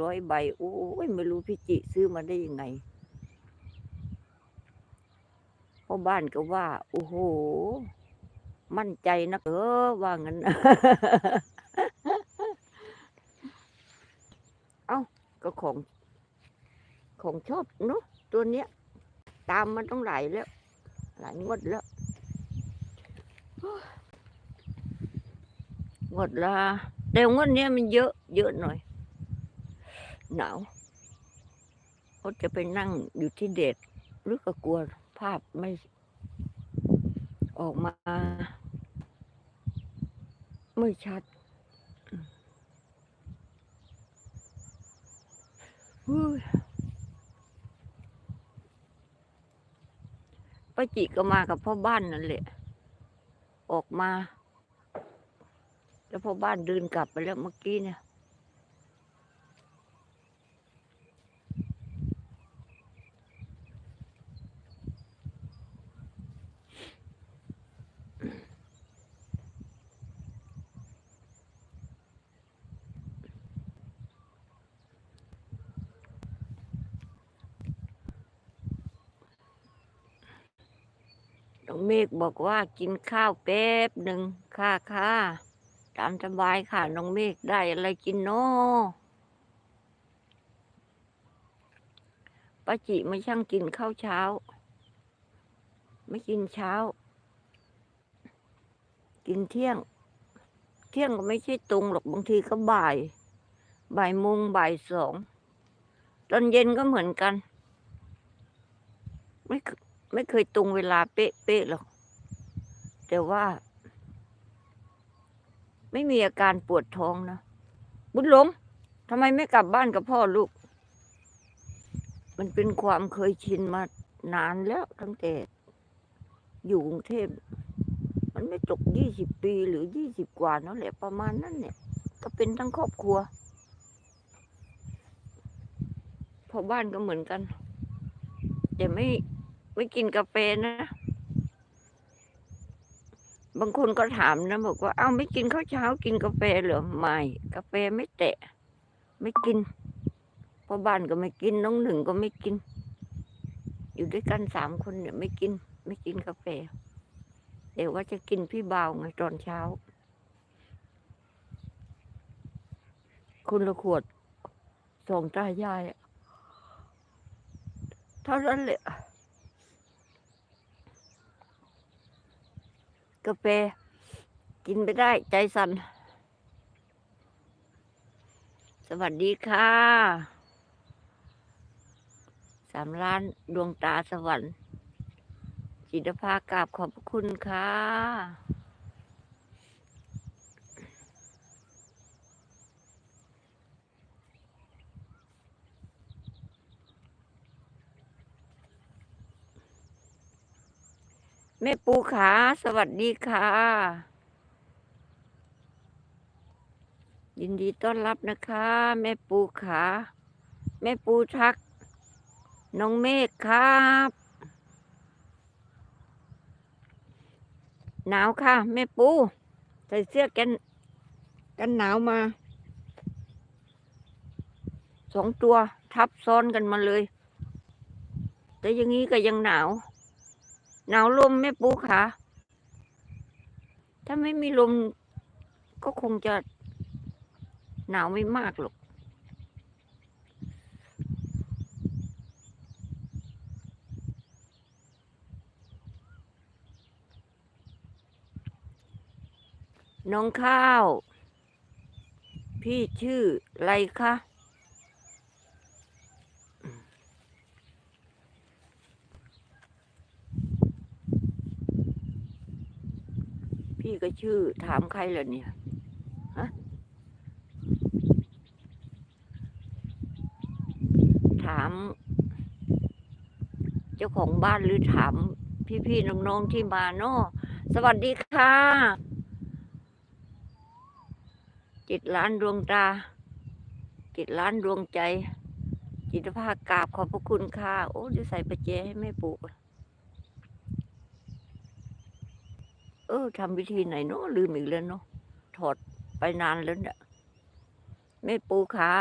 ร้อยใบโอ้ยไม่รู้พี่จิซื้อมาได้ยังไงพ่อบ้านก็ว่า โอ้โห มั่นใจนะเออว่างั้นเอ้าก็ของ ของชอบเนอะตัวเนี้ย ตามมันต้องหลายแล้ว หลายงวดแล้วงวดละแต่งวดเนี้ยมันเยอะ เยอะหน่อย หนาวเขาจะไปนั่งอยู่ที่เดชหรือก็กลัวภาพไม่ออกมา ไม่ชัดป้าจิก็มากับพ่อบ้านนั่นแหละ ออกมา แล้วพ่อบ้านเดินกลับไปแล้วเมื่อกี้เนี่ย เมฆบอกว่ากินข้าวแป๊บหนึ่งค่ะค่ะตามสบายค่ะน้องเมฆได้อะไรกินเนาะป้าจิไม่ช่างกินข้าวเช้า ไม่กินเช้า กินเที่ยง เที่ยงก็ไม่ใช่ตรงหรอกบางทีก็บ่าย บ่ายโมงบ่ายสองตอนเย็นก็เหมือนกัน ไม่ ไม่เคยตรงเวลาเป๊ะๆหรอก แต่ว่า ไม่มีอาการปวดท้องนะ บุญหลงทำไมไม่กลับบ้านกับพ่อลูก มันเป็นความเคยชินมานานแล้วตั้งแต่ อยู่กรุงเทพ มันไม่ตกยี่สิบปีหรือยี่สิบกว่านั่นแหละประมาณนั้นเนี่ย ก็เป็นทั้งครอบครัวพอบ้านก็เหมือนกันแต่ไม่ ไม่กินกาแฟนะ บางคนก็ถามนะ บอกว่า เอ้าไม่กินข้าวเช้ากินกาแฟเหรอไม่ กาแฟไม่แตะ ไม่กินพ่อบ้านก็ไม่กินน้องหนึ่งก็ไม่กิน อยู่ด้วยกันสามคนเนี่ย ไม่กิน ไม่กินกาแฟเดี๋ยวว่าจะกินพี่บ่าวไงตอนเช้า คุณละขวดสองตายายเท่านั้นแหละ กาแฟ กินไปได้ใจสัน่นสวัสดีค่ะสามล้านดวงตาสวรรค์จิตภากราบขอบคุณค่ะ แม่ปูขาสวัสดีค่ะ ยินดีต้อนรับนะคะ แม่ปูขาแม่ปูทัก น้องเมฆครับ หนาวค่ะ แม่ปู ใส่เสื้อกัน กันหนาวมาสองตัวทับซ้อนกันมาเลย แต่อย่างนี้ก็ยังหนาว หนาวลมแม่ปูค่ะ ถ้าไม่มีลมก็คงจะหนาวไม่มากหรอก น้องข้าว พี่ชื่ออะไรคะ พี่ก็ชื่อ ถามใครเหรอเนี่ยฮะถาม เจ้าของบ้านหรือถามพี่ๆน้องๆที่มาเนาะสวัสดีค่ะจิตล้านดวงตา จิตล้านดวงใจ จิตภาคกราบขอบพระคุณค่ะ โอ้จะใส่ประแจให้แม่ปลูก เออทำวิธีไหนเนาะลืมอีกแล้วเนาะถอดไปนานแล้วเนี่ยไม่ปูขา